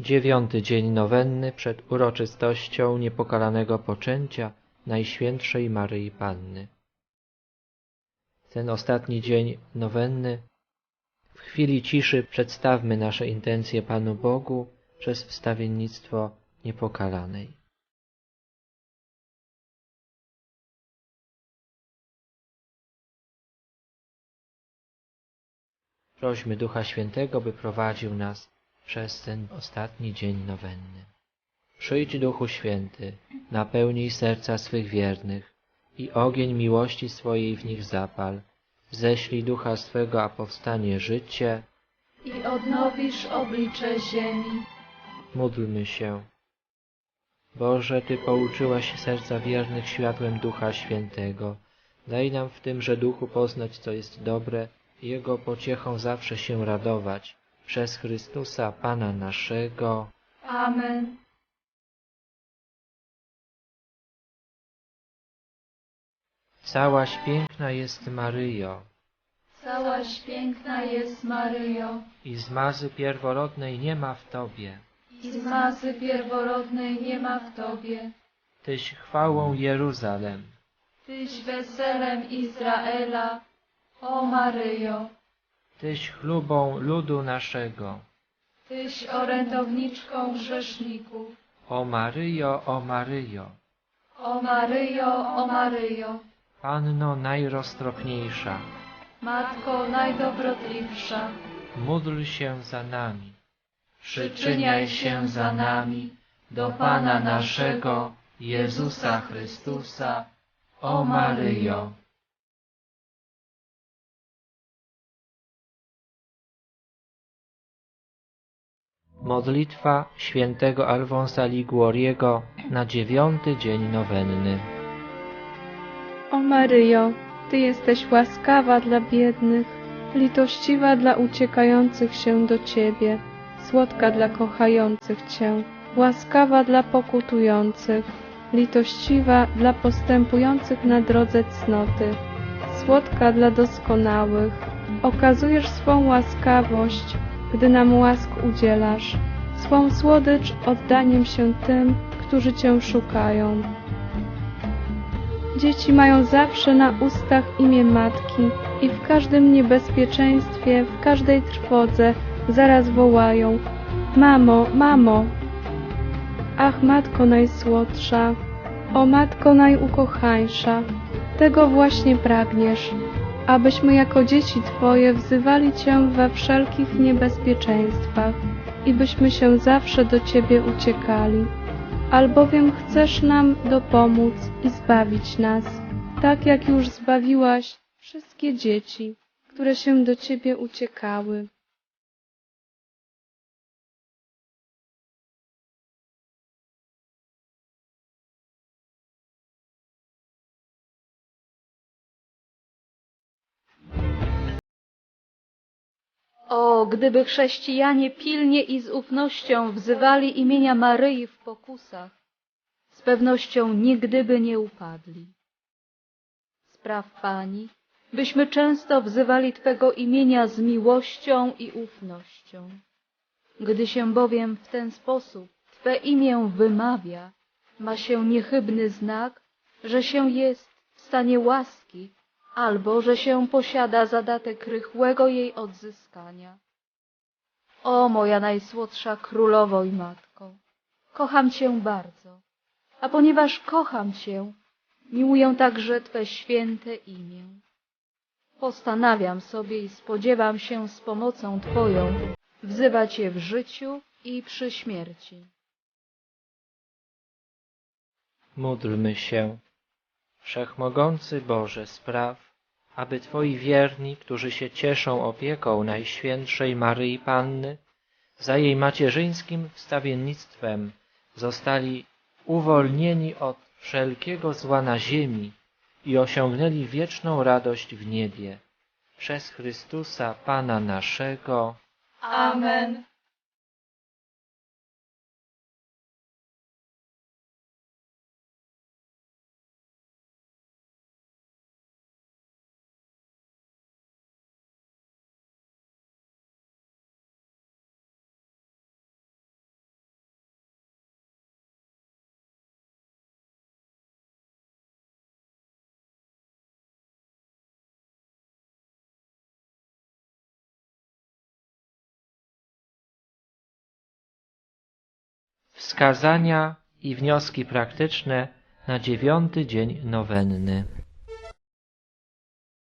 Dziewiąty dzień nowenny przed uroczystością niepokalanego poczęcia Najświętszej Maryi Panny. Ten ostatni dzień nowenny w chwili ciszy przedstawmy nasze intencje Panu Bogu przez wstawiennictwo niepokalanej. Prośmy Ducha Świętego, by prowadził nas przez ten ostatni dzień nowenny. Przyjdź Duchu Święty, napełnij serca swych wiernych i ogień miłości swojej w nich zapal. Ześlij Ducha swego, a powstanie życie. i odnowisz oblicze ziemi. Módlmy się. Boże, Ty pouczyłaś serca wiernych światłem Ducha Świętego. Daj nam w tymże duchu poznać, co jest dobre i Jego pociechą zawsze się radować. Przez Chrystusa, Pana naszego. Amen. Całaś piękna jest Maryjo Całaś piękna jest Maryjo, i zmazy pierworodnej nie ma w Tobie. i zmazy pierworodnej nie ma w Tobie. Tyś chwałą Jeruzalem, Tyś weselem Izraela, o Maryjo. Tyś chlubą ludu naszego. Tyś orędowniczką grzeszników. O Maryjo, o Maryjo, O Maryjo, o Maryjo, Panno najroztropniejsza, Matko najdobrotlivsza, módl się za nami. przyczyniaj się za nami do Pana naszego, Jezusa Chrystusa, o Maryjo. Modlitwa świętego Alfonsa Liguoriego na dziewiąty dzień nowenny. O Maryjo, Ty jesteś łaskawa dla biednych, litościwa dla uciekających się do Ciebie, słodka dla kochających Cię, łaskawa dla pokutujących, litościwa dla postępujących na drodze cnoty, słodka dla doskonałych. Okazujesz swą łaskawość, gdy nam łask udzielasz, swą słodycz oddaniem się tym, którzy Cię szukają. Dzieci mają zawsze na ustach imię matki i w każdym niebezpieczeństwie, w każdej trwodze zaraz wołają: Mamo, mamo! Ach, matko najsłodsza, o matko najukochańsza, tego właśnie pragniesz, abyśmy jako dzieci Twoje wzywali Cię we wszelkich niebezpieczeństwach i byśmy się zawsze do Ciebie uciekali albowiem chcesz nam dopomóc i zbawić nas, tak jak już zbawiłaś wszystkie dzieci, które się do Ciebie uciekały. O, gdyby chrześcijanie pilnie i z ufnością wzywali imienia Maryi w pokusach, z pewnością nigdy by nie upadli. Spraw Pani, byśmy często wzywali Twego imienia z miłością i ufnością. Gdy się bowiem w ten sposób Twe imię wymawia, ma się niechybny znak, że się jest w stanie łaski albo że się posiada zadatek rychłego jej odzyskania. O moja najsłodsza królowo i matko, kocham Cię bardzo, a ponieważ kocham Cię, miłuję także Twe święte imię. Postanawiam sobie i spodziewam się z pomocą Twoją wzywać je w życiu i przy śmierci. Módlmy się. Wszechmogący Boże, spraw, aby Twoi wierni, którzy się cieszą opieką Najświętszej Maryi Panny, za jej macierzyńskim wstawiennictwem zostali uwolnieni od wszelkiego zła na ziemi i osiągnęli wieczną radość w niebie. Przez Chrystusa Pana naszego. Amen. Wskazania i wnioski praktyczne na dziewiąty dzień nowenny.